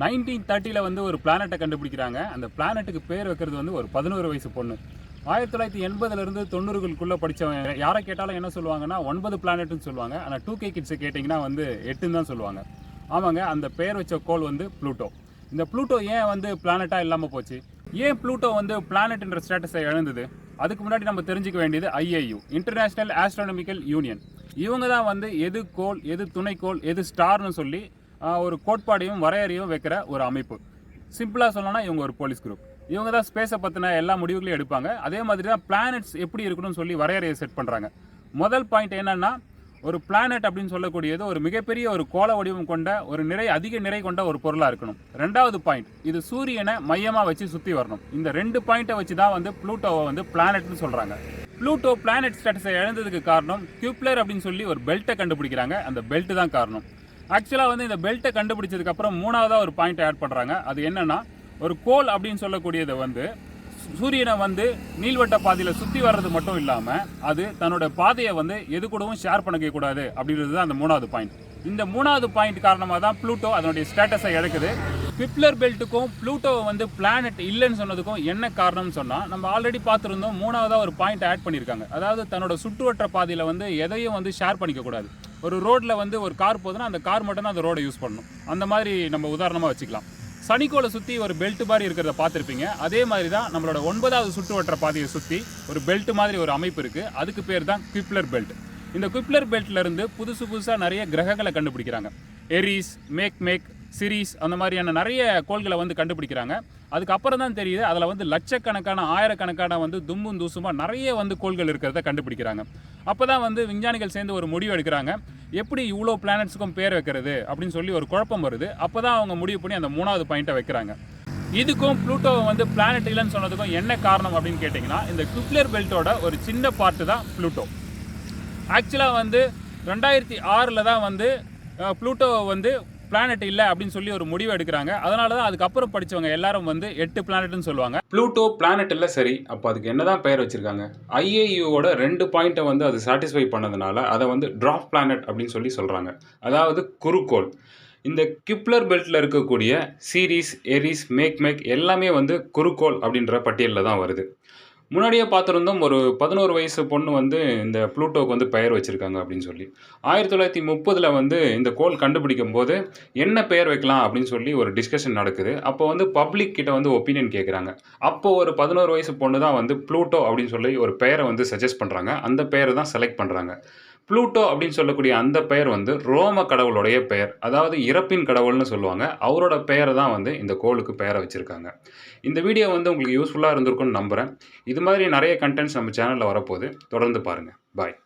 Nineteen தேர்ட்டியில் வந்து ஒரு பிளானட்டை கண்டுபிடிக்கிறாங்க. அந்த பிளானட்டுக்கு பேர் வைக்கிறது வந்து ஒரு பதினோரு வயசு பொண்ணு. ஆயிரத்தி தொள்ளாயிரத்தி எண்பதுலேருந்து தொண்ணூறுகளுக்குள்ளே படித்தவங்க யாரை கேட்டாலும் என்ன சொல்லுவாங்கன்னா ஒன்பது பிளானட்னு சொல்லுவாங்க. ஆனால் டூ கே கிட்ஸை கேட்டிங்கன்னா வந்து எட்டுன்னு தான் சொல்லுவாங்க. ஆமாங்க அந்த பேர் வச்ச கோள் வந்து ப்ளூட்டோ. இந்த ப்ளூட்டோ ஏன் வந்து பிளானட்டாக இல்லாமல் போச்சு? ஏன் ப்ளூட்டோ வந்து பிளானட்ன்ற ஸ்டேட்டஸை இழந்தது? அதுக்கு முன்னாடி நம்ம தெரிஞ்சுக்க வேண்டியது ஐஏயு இன்டர்நேஷ்னல் ஆஸ்ட்ரானமிக்கல் யூனியன் இவங்க தான் வந்து எது கோல் எது துணைக்கோள் எது ஸ்டார்னு சொல்லி ஒரு கோட்பாடையும் வரையறையும் வைக்கிற ஒரு அமைப்பு. சிம்பிளாக சொல்லணும்னா இவங்க ஒரு போலீஸ் குரூப் இவங்க தான் ஸ்பேஸை பற்றின எல்லா முடிவுகளையும் எடுப்பாங்க. அதே மாதிரி தான் பிளானட்ஸ் எப்படி இருக்கணும்னு சொல்லி வரையறையை செட் பண்ணுறாங்க முதல் பாயிண்ட் என்னென்னா ஒரு பிளானட் அப்படின்னு சொல்லக்கூடியது ஒரு மிகப்பெரிய ஒரு கோள வடிவம் கொண்ட ஒரு நிறை அதிக நிறை கொண்ட ஒரு பொருளாக இருக்கணும். ரெண்டாவது பாயிண்ட் இது சூரியனை மையமாக வச்சு சுற்றி வரணும். இந்த ரெண்டு பாயிண்ட்டை வச்சு தான் வந்து ப்ளூட்டோவை வந்து பிளானட்னு சொல்கிறாங்க ப்ளூட்டோ பிளானட் ஸ்டேட்டஸை இழந்ததுக்கு காரணம் கியூப்ளர் அப்படின்னு சொல்லி ஒரு பெல்ட்டை கண்டுபிடிக்கிறாங்க. அந்த பெல்ட் தான் காரணம். ஆக்சுவலாக வந்து இந்த பெல்ட்டை கண்டுபிடிச்சதுக்கு அப்புறம் மூணாவதாக ஒரு பாயிண்ட் ஆட் பண்ணுறாங்க அது என்னன்னா ஒரு கோல் அப்படின்னு சொல்லக்கூடியதை வந்து சூரியனை வந்து நீள்வட்ட பாதையில் சுற்றி வர்றது மட்டும் இல்லாமல் அது தன்னோட பாதையை வந்து எது கூடவும் ஷேர் பண்ணிக்கக்கூடாது அப்படின்றது தான் அந்த மூணாவது பாயிண்ட் இந்த மூணாவது பாயிண்ட் காரணமாக தான் ப்ளூட்டோ அதனுடைய ஸ்டேட்டஸை இழக்குது பிப்ளர் பெல்ட்டுக்கும் ப்ளூட்டோவை வந்து பிளானட் இல்லைன்னு சொன்னதுக்கும் என்ன காரணம்னு சொன்னால் நம்ம ஆல்ரெடி பார்த்துருந்தோம் மூணாவதாக ஒரு பாயிண்ட் ஆட் பண்ணியிருக்காங்க அதாவது தன்னோட சுற்றுவட்ட பாதையில் வந்து எதையும் வந்து ஷேர் பண்ணிக்கக்கூடாது ஒரு ரோட்டில் வந்து ஒரு கார் போகுதுன்னா அந்த கார் மட்டும் தான் அந்த ரோடை யூஸ் பண்ணணும். அந்த மாதிரி நம்ம உதாரணமாக வச்சுக்கலாம். சனிக்கோளை சுற்றி ஒரு பெல்ட் மாதிரி இருக்கிறத பார்த்துருப்பீங்க. அதே மாதிரி தான் நம்மளோட ஒன்பதாவது சுற்றுவட்ட பாதையை சுற்றி ஒரு பெல்ட் மாதிரி ஒரு அமைப்பு இருக்குது அதுக்கு பேர் தான் குவிப்ளர் பெல்ட். இந்த குவிப்ளர் பெல்ட்லேருந்து புதுசு புதுசாக நிறைய கிரகங்களை கண்டுபிடிக்கிறாங்க. எரிஸ் மேக் மேக் சிரீஸ் அந்த மாதிரியான நிறைய கோள்களை வந்து கண்டுபிடிக்கிறாங்க. அதுக்கப்புறம் தான் தெரியுது அதில் வந்து லட்சக்கணக்கான ஆயிரக்கணக்கான வந்து தும்மும் தூசுமாக நிறைய வந்து கோள்கள் இருக்கிறத கண்டுபிடிக்கிறாங்க. அப்போ தான் வந்து விஞ்ஞானிகள் சேர்ந்து ஒரு முடிவு எடுக்கிறாங்க. எப்படி இவ்வளோ பிளானட்ஸுக்கும் பேர் வைக்கிறது அப்படின்னு சொல்லி ஒரு குழப்பம் வருது. அப்போ தான் அவங்க முடிவு பண்ணி அந்த மூணாவது பாயிண்ட்டை வைக்கிறாங்க. இதுக்கும் ப்ளூட்டோவை வந்து பிளானட் இல்லைன்னு சொன்னதுக்கும் என்ன காரணம் அப்படின்னு கேட்டிங்கன்னா இந்த குப்ளர் பெல்ட்டோட ஒரு சின்ன பார்ட்டு தான் ப்ளூட்டோ. ஆக்சுவலாக வந்து ரெண்டாயிரத்தி ஆறில் தான் வந்து ப்ளூட்டோவை வந்து பிளானட் இல்லை அப்படின்னு சொல்லி ஒரு முடிவு எடுக்கிறாங்க. அதனால தான் அதுக்கப்புறம் படித்தவங்க எல்லாரும் வந்து எட்டு பிளானட்னு சொல்லுவாங்க. ப்ளூட்டோ பிளானட் இல்லை சரி அப்போ அதுக்கு என்னதான் பெயர் வச்சிருக்காங்க? ஐஏயுவோட ரெண்டு பாயிண்ட்டை வந்து அது சாட்டிஸ்ஃபை பண்ணதுனால அதை வந்து ட்ராப் பிளானட் அப்படின்னு சொல்லி சொல்கிறாங்க அதாவது குறுக்கோள். இந்த கிப்ளர் பெல்ட்டில் இருக்கக்கூடிய சீரிஸ் எரிஸ் மேக் மேக் எல்லாமே வந்து குறுக்கோள் அப்படின்ற பட்டியலில் தான் வருது. முன்னாடியே பார்த்துருந்தோம் ஒரு பதினோரு வயசு பொண்ணு வந்து இந்த ப்ளூட்டோக்கு வந்து பெயர் வச்சுருக்காங்க அப்படின்னு சொல்லி. ஆயிரத்தி தொள்ளாயிரத்தி முப்பதில் வந்து இந்த கோள் கண்டுபிடிக்கும் போது என்ன பெயர் வைக்கலாம் அப்படின்னு சொல்லி ஒரு டிஸ்கஷன் நடக்குது. அப்போ வந்து பப்ளிக் கிட்ட வந்து ஒப்பீனியன் கேட்குறாங்க அப்போ ஒரு பதினோரு வயசு பொண்ணு தான் வந்து ப்ளூட்டோ அப்படின்னு சொல்லி ஒரு பெயரை வந்து சஜஸ்ட் பண்ணுறாங்க அந்த பெயரை தான் செலக்ட் பண்ணுறாங்க ப்ளூட்டோ அப்படின்னு சொல்லக்கூடிய அந்த பெயர் வந்து ரோம கடவுளுடைய பெயர். அதாவது இறப்பின் கடவுள்னு சொல்லுவாங்க. அவரோட பெயரை தான் வந்து இந்த கோளுக்கு பெயரை வச்சுருக்காங்க. இந்த வீடியோ வந்து உங்களுக்கு யூஸ்ஃபுல்லாக இருந்திருக்கும்னு நம்புகிறேன் இது மாதிரி நிறைய கண்டென்ட்ஸ் நம்ம சேனலில் வரப்போகுது. தொடர்ந்து பாருங்கள் பாய்